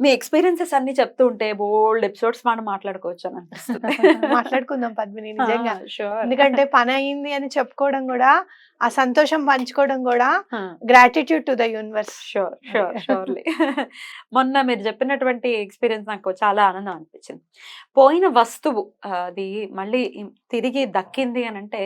మీ experiences అన్ని చెప్తూ ఉంటే బోల్డ్ ఎపిసోడ్స్ మనం మాట్లాడుకోవచ్చు అని అనిపిస్తుంది. మాట్లాడుకుందాం పద్మిని నిజంగా. షూర్ ఎందుకంటే పని అయింది అని చెప్పుకోవడం కూడా ఆ సంతోషం పంచుకోవడం కూడా gratitude to the universe sure sure surely మొన్న మీరు చెప్పినటువంటి ఎక్స్పీరియన్స్ నాకు చాలా ఆనందం అనిపించింది. పోయిన వస్తువు అది మళ్ళీ తిరిగి దక్కింది అని అంటే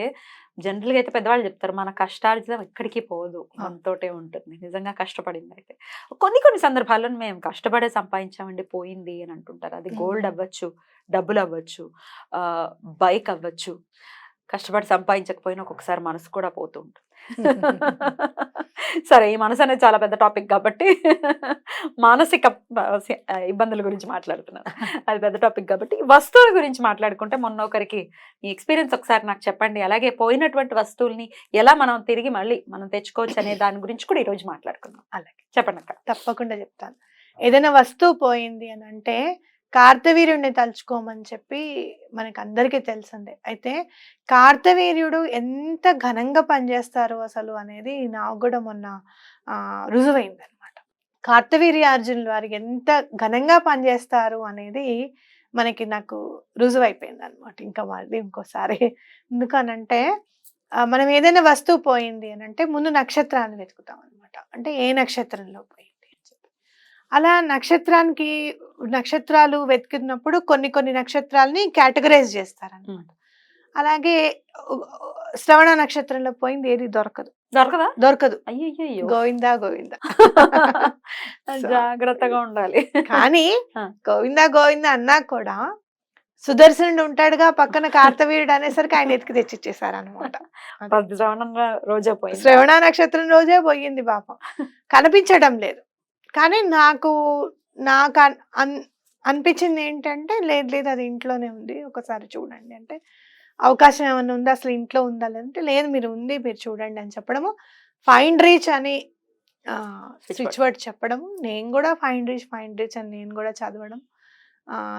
జనరల్గా అయితే పెద్దవాళ్ళు చెప్తారు మన కష్టార్జితం ఎక్కడికి పోదు. మనతోటే ఉంటుంది. నిజంగా కష్టపడింది అయితే. కొన్ని కొన్ని సందర్భాల్లో మేము కష్టపడే సంపాదించామండి పోయింది అని అంటుంటారు. అది గోల్డ్. అవ్వచ్చు డబ్బులు అవ్వచ్చు బైక్ అవ్వచ్చు కష్టపడి సంపాదించకపోయినా ఒక్కొక్కసారి మనసు కూడా పోతూ ఉంటుంది. సరే ఈ మనసు అనేది చాలా పెద్ద టాపిక్ కాబట్టి మానసిక ఇబ్బందుల గురించి మాట్లాడుతున్నాను. అది పెద్ద టాపిక్ కాబట్టి వస్తువుల గురించి మాట్లాడుకుంటే మొన్న ఒకరికి మీ ఎక్స్పీరియన్స్ ఒకసారి నాకు చెప్పండి. అలాగే పోయినటువంటి వస్తువుల్ని ఎలా మనం తిరిగి మళ్ళీ మనం తెచ్చుకోవచ్చు అనే దాని గురించి కూడా ఈరోజు మాట్లాడుకుందాం. అలాగే. చెప్పండి అక్క తప్పకుండా చెప్తాను. ఏదైనా వస్తువు పోయింది అని అంటే కార్తవీర్యుడిని తలుచుకోమని చెప్పి మనకు అందరికీ తెలిసిందే అయితే కార్తవీర్యుడు ఎంత ఘనంగా పనిచేస్తారు అసలు అనేది నాకు కూడా మొన్న రుజువైంది అనమాట కార్తవీర్యార్జునులు వారు ఎంత ఘనంగా పనిచేస్తారు అనేది మనకి నాకు రుజువైపోయింది అనమాట ఇంకా మళ్ళీ ఇంకోసారి ఎందుకనంటే మనం ఏదైనా వస్తువు పోయింది అని అంటే ముందు నక్షత్రాన్ని వెతుకుతాం అనమాట అంటే ఏ నక్షత్రంలో పోయింది? అలా నక్షత్రానికి నక్షత్రాలు వెతుకున్నప్పుడు కొన్ని కొన్ని నక్షత్రాలని కేటగరైజ్ చేస్తారనమాట అలాగే శ్రవణ నక్షత్రంలో పోయింది ఏది? దొరకదు. దొరకదా? దొరకదు. అయ్యయ్యో గోవిందా గోవిందా. జాగ్రత్తగా ఉండాలి. కానీ. గోవిందా గోవిందా అన్నా కూడా సుదర్శనుడు ఉంటాడుగా పక్కన కార్తవీరుడు అనేసరికి ఆయన ఎతికి తెచ్చిచ్చేసారు అనమాట శ్రవణంగా రోజా పోయింది? శ్రవణ నక్షత్రం రోజే పోయింది పాపం. కనిపించడం లేదు. కానీ నాకు నాకు అన్- అన్- అనిపించింది ఏంటంటే లేదు లేదు అది ఇంట్లోనే ఉంది ఒకసారి చూడండి అంటే అవకాశం ఏమైనా ఉందా అసలు ఇంట్లో ఉందా లేదంటే లేదు మీరు ఉంది మీరు చూడండి అని చెప్పడము. ఫైండ్ రీచ్ అని స్విచ్ వర్డ్. చెప్పడము. నేను కూడా ఫైండ్ రీచ్ ఫైండ్ రీచ్ అని నేను కూడా చదవడం.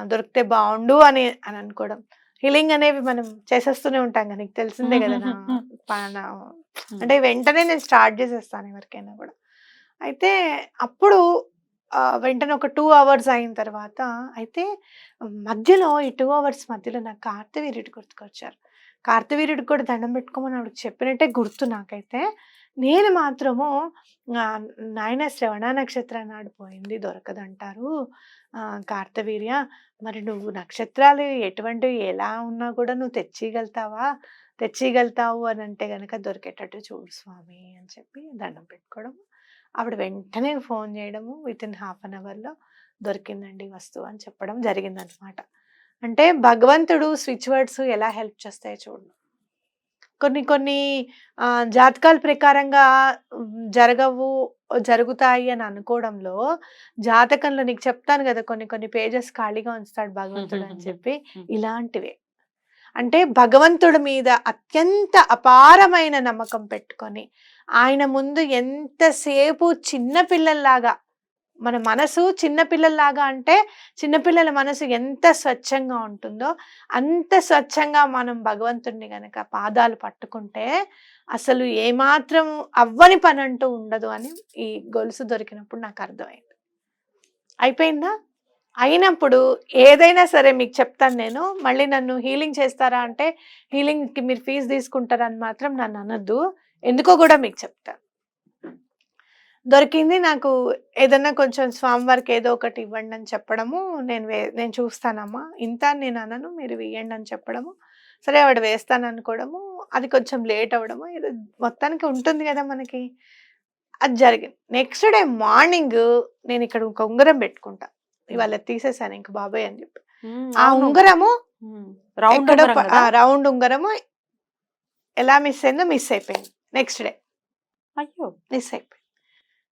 దొరికితే బాగుండు అని అని అనుకోవడం. హీలింగ్ అనేవి మనం చేసేస్తూనే ఉంటాం కదా నీకు తెలిసిందే కదా నా అంటే వెంటనే నేను స్టార్ట్ చేసేస్తాను ఎవరికైనా కూడా. అయితే అప్పుడు వెంటనే ఒక టూ అవర్స్ అయిన తర్వాత అయితే మధ్యలో ఈ టూ అవర్స్ మధ్యలో నాకు కార్తవీర్యుడు గుర్తుకొచ్చారు. కార్తవీర్యుడు కూడా దండం పెట్టుకోమని ఆవిడకి చెప్పినట్టే గుర్తు నాకైతే. నేను మాత్రము నాయన శ్రవణ నక్షత్రం నాడు పోయింది దొరకదంటారు కార్తవీర్య. మరి నువ్వు నక్షత్రాలు ఎటువంటివి ఎలా ఉన్నా కూడా నువ్వు తెచ్చిగలుగుతావా తెచ్చిగలుగుతావు అని అంటే కనుక దొరికేటట్టు చూడు స్వామి అని చెప్పి దండం పెట్టుకోవడం ఆవిడ వెంటనే ఫోన్ చేయడము విత్ ఇన్ హాఫ్ అన్ అవర్లో దొరికిందండి వస్తువు అని చెప్పడం జరిగిందనమాట అంటే భగవంతుడు స్విచ్ వర్డ్స్ ఎలా హెల్ప్ చేస్తాయో చూడు. కొన్ని కొన్ని ఆ, జాతకాల ప్రకారంగా జరగవు జరుగుతాయి అని అనుకోవడంలో జాతకంలో నీకు చెప్తాను కదా కొన్ని కొన్ని పేజెస్ ఖాళీగా ఉంచుతాడు భగవంతుడు అని చెప్పి ఇలాంటివే. అంటే భగవంతుడి మీద అత్యంత అపారమైన నమ్మకం పెట్టుకొని ఆయన ముందు ఎంతసేపు చిన్నపిల్లల్లాగా మన మనసు చిన్నపిల్లల్లాగా అంటే చిన్నపిల్లల మనసు ఎంత స్వచ్ఛంగా ఉంటుందో అంత స్వచ్ఛంగా మనం భగవంతుడిని గనక పాదాలు పట్టుకుంటే అసలు ఏమాత్రం అవ్వని పని అంటూ ఉండదు అని ఈ గొలుసు దొరికినప్పుడు నాకు అర్థమైంది. అయిపోయిందా? అయినప్పుడు ఏదైనా సరే మీకు చెప్తాను నేను మళ్ళీ నన్ను హీలింగ్ చేస్తారా అంటే హీలింగ్కి మీరు ఫీజు తీసుకుంటారని మాత్రం నన్ను అనొద్దు. ఎందుకో కూడా మీకు చెప్తాను దొరికింది నాకు ఏదన్నా కొంచెం స్వామివారికి ఏదో ఒకటి ఇవ్వండి అని చెప్పడము నేను వే నేను చూస్తానమ్మా. ఇంత నేను అనను మీరు వేయండి అని చెప్పడము సరే ఆవిడ వేస్తాను అనుకోవడము అది కొంచెం లేట్ అవ్వడము ఏదో మొత్తానికి ఉంటుంది కదా మనకి. అది జరిగింది. నెక్స్ట్ డే మార్నింగ్ నేను ఇక్కడ ఒక ఉంగరం పెట్టుకుంటా. ఇవాళ తీసేసాను ఇంక బాబాయ్ అని చెప్పి. ఆ ఉంగరము రౌండ్ రౌండ్ ఉంగరము ఎలా మిస్ అయిందో మిస్ అయిపోయింది. Next day. అయ్యో. మిస్ అయిపోయింది.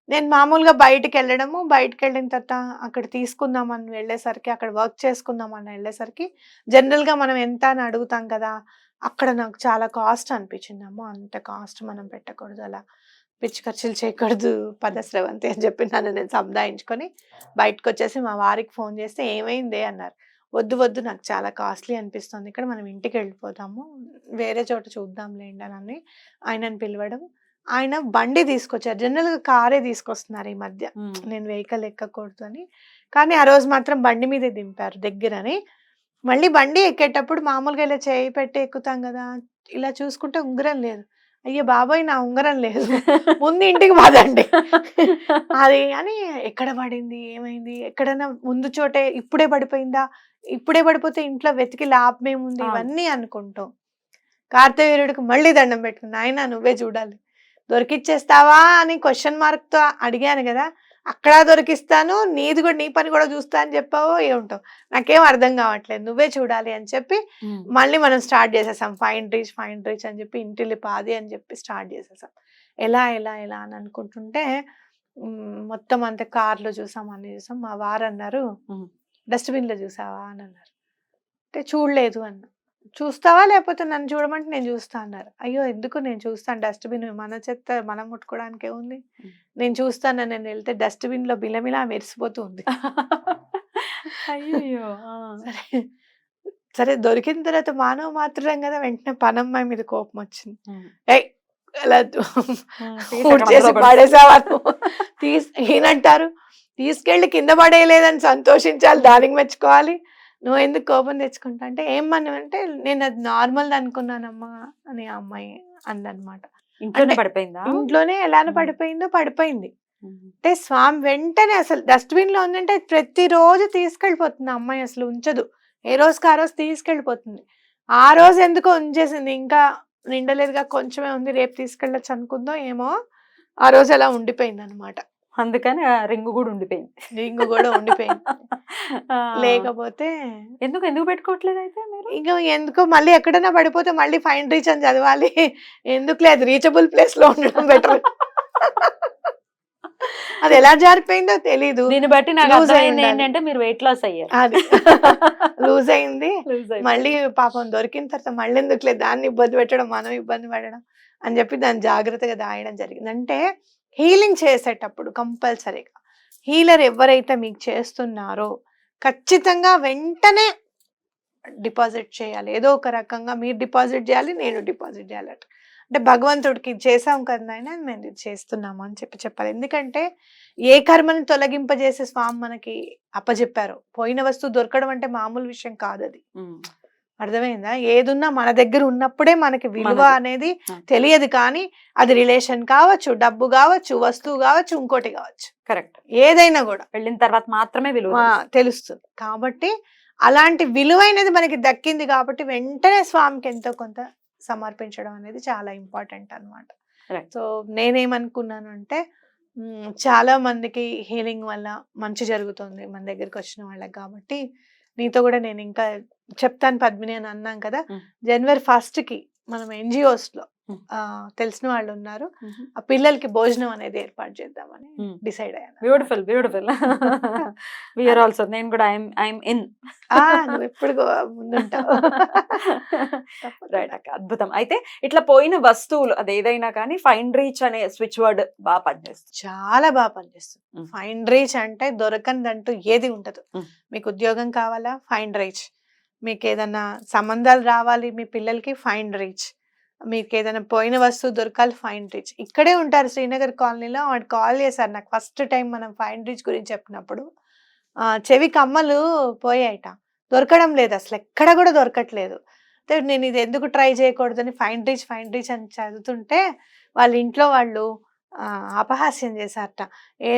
నేను మామూలుగా బయటికి వెళ్ళడము బయటికి వెళ్ళిన తర్వాత అక్కడ తీసుకుందామని వెళ్ళేసరికి అక్కడ వర్క్ చేసుకుందామని వెళ్ళేసరికి జనరల్గా మనం ఎంత అని అడుగుతాం కదా అక్కడ నాకు చాలా కాస్ట్ అనిపించింది. అమ్మో అంత కాస్ట్ మనం పెట్టకూడదు అలా. పిచ్చి ఖర్చులు చేయకూడదు పద స్రవంతి అని చెప్పి నన్ను నేను సంధాయించుకొని బయటకు వచ్చేసి మా వారికి ఫోన్ చేస్తే ఏమైంది అన్నారు. వద్దు వద్దు నాకు చాలా కాస్ట్లీ అనిపిస్తుంది. ఇక్కడ మనం ఇంటికి వెళ్ళిపోతాము వేరే చోట చూద్దాంలేండి అని ఆయనను పిలవడం. ఆయన బండి తీసుకొచ్చారు. జనరల్గా కారే తీసుకొస్తున్నారు ఈ మధ్య. నేను వెహికల్ ఎక్కకూడదు అని. కానీ ఆ రోజు మాత్రం బండి మీదే దింపారు దగ్గరని. మళ్ళీ బండి ఎక్కేటప్పుడు మామూలుగా ఇలా చేయి పెట్టి ఎక్కుతాం కదా ఇలా చూసుకుంటే ఉంగరం లేదు. అయ్యో బాబాయ్ నా ఉంగరం లేదు. ముందు ఇంటికి పదండి. అది అని ఎక్కడ పడింది ఏమైంది? ఎక్కడైనా ముందు చోటే ఇప్పుడే పడిపోయిందా? ఇప్పుడే పడిపోతే ఇంట్లో వెతికి లాభం ఏముంది. ఇవన్నీ అనుకుంటాం. కార్తవీరుడికి మళ్ళీ దండం పెట్టుకుని ఆయన నువ్వే చూడాలి. దొరికిచ్చేస్తావా? అని క్వశ్చన్ మార్క్తో అడిగాను కదా. అక్కడ దొరికిస్తాను నీది కూడా నీ పని కూడా చూస్తా అని చెప్పావో ఏముంటావు? నాకేం అర్థం కావట్లేదు. నువ్వే చూడాలి అని చెప్పి మళ్ళీ మనం స్టార్ట్ చేసేసాం. ఫైన్ రీచ్ ఫైన్ రీచ్ అని చెప్పి ఇంటిల్లి పాది అని చెప్పి స్టార్ట్ చేసేసాం. ఎలా ఎలా ఎలా అని అనుకుంటుంటే మొత్తం అంతా కార్లో చూసాం అన్ని చూసాం. మా వారు అన్నారు మ్. డస్ట్బిన్లో చూసావా? అని అన్నారు. అంటే చూడలేదు అన్న. చూస్తావా? లేకపోతే నన్ను చూడమంటే నేను చూస్తా అన్నారు. అయ్యో! ఎందుకు నేను చూస్తాను డస్ట్బిన్ మన చెత్త మనం ముట్టుకోవడానికే ఉంది. నేను చూస్తాను నేను వెళ్తే డస్ట్బిన్లో బిలమిలా మెరిసిపోతూ ఉంది. అయ్యో సరే. సరే దొరికిన తర్వాత మానవ మాత్రం కదా వెంటనే పనమ్మాయి మీద కోపం వచ్చింది. ఏయ్! అలా ఊడ్ చేసి పడేసావా? తీస్ ఈయనంటారు తీసుకెళ్ళి కింద పడేయలేదని సంతోషించాలి దానికి మెచ్చుకోవాలి. నువ్వు ఎందుకు కోపం తెచ్చుకుంటా? అంటే ఏమన్నా అంటే నేను అది నార్మల్ అనుకున్నానమ్మా అని ఆ అమ్మాయి అందనమాట ఇంట్లోనే పడిపోయిందా? ఇంట్లోనే ఎలానో. పడిపోయిందో పడిపోయింది. అంటే స్వామి వెంటనే అసలు డస్ట్బిన్లో ఉందంటే ప్రతిరోజు తీసుకెళ్ళిపోతుంది అమ్మాయి అసలు ఉంచదు. ఏ రోజుకి ఆ రోజు తీసుకెళ్ళిపోతుంది. ఆ రోజు ఎందుకో ఉంచేసింది. ఇంకా నిండలేదుగా కొంచెమే ఉంది రేపు తీసుకెళ్ళచ్చు అనుకుందో ఏమో ఆ రోజు అలా ఉండిపోయింది అనమాట అందుకని రింగు కూడా ఉండిపోయింది. రింగు కూడా ఉండిపోయింది. లేకపోతే ఎందుకు ఎందుకు పెట్టుకోవట్లేదు అయితే మీరు? ఇంకా ఎందుకో మళ్ళీ ఎక్కడైనా పడిపోతే మళ్ళీ ఫైన్ రీచ్ అని చదవాలి. ఎందుకు లేదు రీచబుల్ ప్లేస్లో ఉండడం బెటర్. అది ఎలా జారిపోయిందో తెలీదు. దీన్ని బట్టి నాకు అర్థమైంది. ఏంటంటే మీరు వెయిట్ లాస్ అయ్యారు. అది. లూజ్ అయింది. మళ్ళీ పాపం దొరికిన తర్వాత మళ్ళీ ఎందుకులే దాన్ని ఇబ్బంది పెట్టడం మనం ఇబ్బంది పడడం అని చెప్పి దాన్ని జాగ్రత్తగా దాయడం జరిగింది. అంటే హీలింగ్ చేసేటప్పుడు కంపల్సరీగా. హీలర్ ఎవరైతే మీకు చేస్తున్నారో ఖచ్చితంగా వెంటనే డిపాజిట్ చేయాలి. ఏదో ఒక రకంగా మీరు డిపాజిట్ చేయాలి నేను డిపాజిట్ చేయాలట అంటే. భగవంతుడికి చేసాం కదా ఆయన మేము ఇది చేస్తున్నాము అని చెప్పి చెప్పాలి. ఎందుకంటే ఏ కర్మని తొలగింపజేసే స్వామి మనకి అప్పజెప్పారో. పోయిన వస్తువు దొరకడం అంటే మామూలు విషయం కాదు అది అర్థమైందా? ఏదున్నా మన దగ్గర ఉన్నప్పుడే మనకి విలువ. అనేది. తెలియదు కానీ అది రిలేషన్ కావచ్చు డబ్బు కావచ్చు వస్తువు కావచ్చు ఇంకోటి కావచ్చు. కరెక్ట్. ఏదైనా కూడా. వెళ్ళిన తర్వాత మాత్రమే విలువ తెలుస్తుంది. కాబట్టి అలాంటి విలువైనది మనకి దక్కింది కాబట్టి వెంటనే స్వామికి ఎంతో కొంత సమర్పించడం అనేది చాలా ఇంపార్టెంట్ అన్నమాట. Right. సో నేనేమనుకున్నాను అంటే చాలా మందికి హీలింగ్ వల్ల మంచి జరుగుతుంది మన దగ్గరికి వచ్చిన వాళ్ళకి కాబట్టి నీతో కూడా నేను ఇంకా చెప్తాను పద్మిని అని అన్నాం కదా. జనవరి ఫస్ట్కి మనం ఎన్జిఓస్లో. ఆ, తెలిసిన వాళ్ళు ఉన్నారు. ఆ పిల్లలకి భోజనం అనేది ఏర్పాటు చేద్దామని. డిసైడ్ అయ్యాను బ్యూటిఫుల్ బ్యూటిఫుల్. విఆర్ ఆల్సో నేను కూడా ఐఎమ్ ఐఎమ్ ఇన్ ఎప్పుడు ముందుంటావు. రైట్ అక్క అద్భుతం. అయితే ఇట్లా పోయిన వస్తువులు అదేదైనా కానీ ఫైన్ రీచ్ అనే స్విచ్ వర్డ్ బాగా పనిచేస్తుంది. చాలా బాగా పనిచేస్తుంది. ఫైన్ రీచ్ అంటే దొరకందంటూ ఏది ఉండదు. మీకు ఉద్యోగం కావాలా? ఫైన్ రీచ్ మీకు ఏదైనా సంబంధాలు రావాలి మీ పిల్లలకి ఫైన్ రీచ్ మీకు ఏదైనా పోయిన వస్తువు దొరకాలి ఫైన్ రీచ్ ఇక్కడే ఉంటారు శ్రీనగర్ కాలనీలో. వాడు కాల్ చేశారు నాకు ఫస్ట్ టైం మనం ఫైన్ రీచ్ గురించి చెప్పినప్పుడు. చెవి కమ్మలు పోయాయట. దొరకడం లేదు అసలు. ఎక్కడ కూడా దొరకట్లేదు. నేను ఇది ఎందుకు ట్రై చేయకూడదని ఫైన్ రీచ్ ఫైన్ రీచ్ అని చదువుతుంటే వాళ్ళ ఇంట్లో వాళ్ళు అపహాస్యం చేశారట. ఏ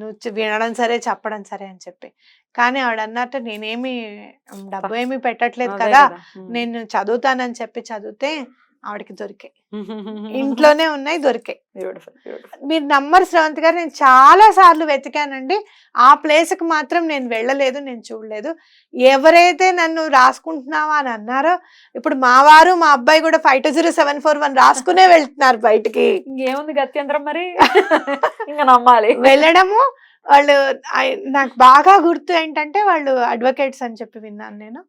నువ్వు వినడం సరే చెప్పడం సరే అని చెప్పి. కానీ ఆవిడ అన్నట్టు నేనేమి డబ్బు ఏమీ పెట్టట్లేదు కదా. నేను చదువుతానని చెప్పి చదివితే ఆవిడకి దొరికాయి. ఇంట్లోనే ఉన్నాయి దొరికాయి. బ్యూటిఫుల్ బ్యూటిఫుల్ మీరు నమ్మరు శ్రవంత్ గారు నేను చాలా సార్లు వెతికానండి. ఆ ప్లేస్కి మాత్రం నేను వెళ్ళలేదు నేను చూడలేదు. ఎవరైతే నన్ను రాసుకుంటున్నావా అని అన్నారో ఇప్పుడు మా వారు మా అబ్బాయి కూడా five two zero seven four one రాసుకునే వెళ్తున్నారు బయటికి. ఇంకేముంది గత్యంతరం మరి? ఇంకా నమ్మాలి. వెళ్ళడము వాళ్ళు నాకు బాగా గుర్తు ఏంటంటే వాళ్ళు అడ్వకేట్స్ అని చెప్పి విన్నాను నేను.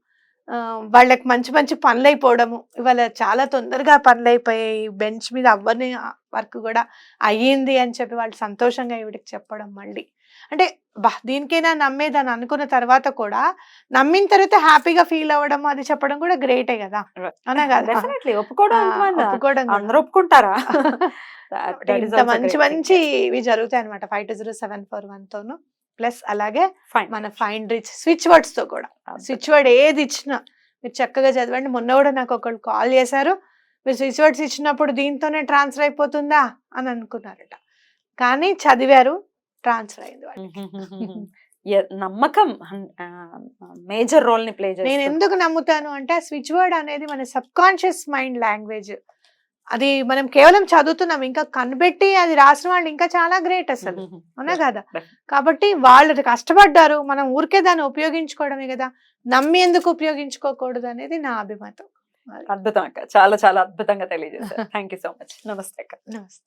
వాళ్ళకి మంచి మంచి పనులు అయిపోవడము ఇవాళ చాలా తొందరగా పనులు అయిపోయాయి బెంచ్ మీద అవ్వని వర్క్ కూడా అయ్యింది అని చెప్పి వాళ్ళు సంతోషంగా ఈవిడికి చెప్పడం మళ్ళీ. అంటే బా దీనికైనా నమ్మేదని అనుకున్న తర్వాత కూడా నమ్మిన తర్వాత హ్యాపీగా ఫీల్ అవ్వడం అది చెప్పడం కూడా గ్రేటే కదా. కదా. ఒప్పుకోవడం. అందరూ ఒప్పుకుంటారా? మంచి మంచి. ఇవి జరుగుతాయి అనమాట five two zero seven four one తోను. ప్లస్ అలాగే. మన ఫైన్ రిచ్ స్విచ్ వర్డ్స్తో కూడా. స్విచ్ వర్డ్ ఏది ఇచ్చినా మీరు చక్కగా చదవండి. మొన్న కూడా నాకు ఒకళ్ళు కాల్ చేశారు. మీరు స్విచ్ వర్డ్స్ ఇచ్చినప్పుడు దీంతోనే ట్రాన్స్ఫర్ అయిపోతుందా అని అనుకున్నారట. కానీ చదివారు ట్రాన్స్ఫర్ అయింది వాళ్ళకి. ఎ- నమ్మకం. మేజర్ రోల్ని ప్లే నేను ఎందుకు నమ్ముతాను అంటే స్విచ్ వర్డ్ అనేది మన సబ్ కాన్షియస్ మైండ్ లాంగ్వేజ్ అది మనం కేవలం చదువుతున్నాం ఇంకా కనిపెట్టి అది రాసిన వాళ్ళు ఇంకా చాలా గ్రేట్ అసలు. అవునా కదా? కాబట్టి వాళ్ళు కష్టపడ్డారు మనం ఊరికే దాన్ని ఉపయోగించుకోవడమే కదా. నమ్మి ఎందుకు ఉపయోగించుకోకూడదు అనేది నా అభిమతం. అద్భుతం అక్క. చాలా చాలా అద్భుతంగా తెలియజేశారు. థ్యాంక్ యూ సో మచ్ నమస్తే అక్క. నమస్తే.